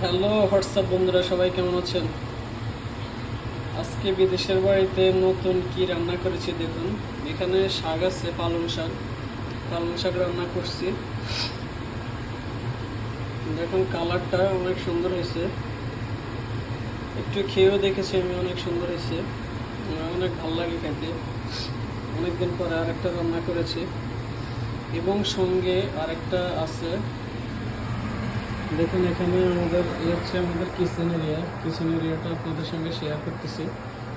Hello, WhatsApp বন্ধুরা, সবাই কেমন আছেন? আজকে বিদেশের বাড়িতে নতুন কি রান্না করেছি দেখুন। এখানে শাক আছে, পালং শাক। পালং শাক রান্না করছি। দেখুন, কালারটা অনেক সুন্দর হয়েছে। একটু খেয়েও দেখেছি আমি, অনেক সুন্দর হয়েছে। অনেক ভালো লাগে খেতে। অনেকদিন পরে আরেকটা রান্না করেছি। এবং সঙ্গে আরেকটা আছে দেখুন, এখানে আমাদের হচ্ছে আমাদের কিচেন এরিয়া কিচেন এরিয়াটা আপনাদের সঙ্গে শেয়ার করতেছি।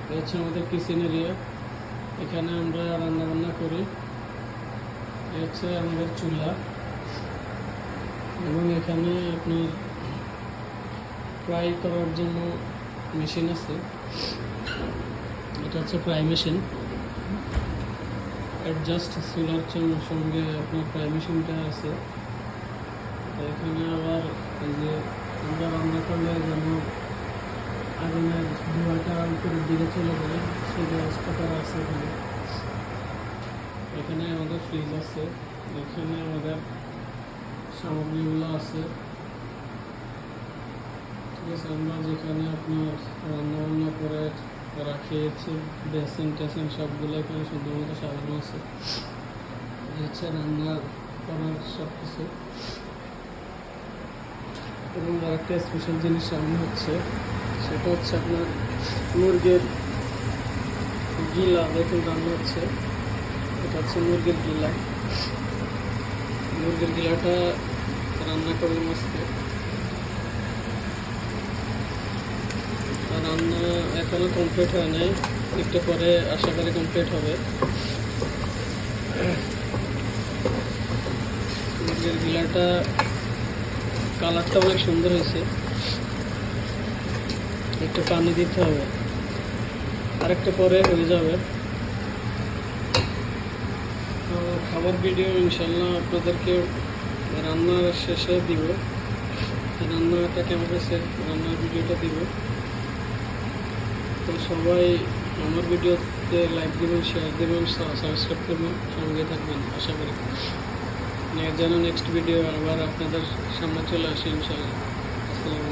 এ হচ্ছে আমাদের কিচেন এরিয়া এখানে আমরা রান্না বান্না করি। এ হচ্ছে আমাদের চুলা। এবং এখানে আপনার ফ্রাই করার জন্য মেশিন আছে। এটা হচ্ছে ফ্রাই মেশিন অ্যাডজাস্ট চুলার সঙ্গে আপনার ফ্রাই মেশিনটা আছে। এখানে আবার এই যে আমরা রান্না করলে যেন আগুনের ধোঁয়াটা দিকে চলে যায় সেই ব্যবস্থা করা আছে এখানে। এখানে আমাদের ফ্রিজ আছে, এখানে আমাদের সামগ্রীগুলো আছে। ঠিক আছে, আমরা যেখানে আপনার রান্নাবান্না করে রাখিয়েছি বেসিন টেসিন সবগুলো এখানে শুধুমাত্র সাজানো আছে। হচ্ছে রান্না করার সব কিছু এবং আরেকটা স্পেশাল জিনিস সামনে হচ্ছে, সেটা হচ্ছে আপনার মুরগির গিলা, দেখুন রান্না হচ্ছে। এটা হচ্ছে মুরগির গিলা। মুরগির গিলাটা রান্না করলাম আর রান্না এখনও কমপ্লিট হয় নাই, একটু পরে আশা করি কমপ্লিট হবে। মুরগির গিলাটা কালারটা অনেক সুন্দর হয়েছে। একটু পানি দিতে হবে। আরেকটা পরে হয়ে যাবে। খাবার ভিডিও ইনশাল্লাহ আপনাদেরকে রান্নার শেষে দিব। রান্নাটা কেমন হয়েছে রান্নার ভিডিওটা দিব। তো সবাই আমার ভিডিওতে লাইক দেবেন শেয়ার দেবেন সাবস্ক্রাইব করবেন, সঙ্গে থাকবেন। আশা করি। যেন নেক্সট ভিডিও আবার আপনাদের সামনে চলে আসি ইনশাল্লাহ আসসালামু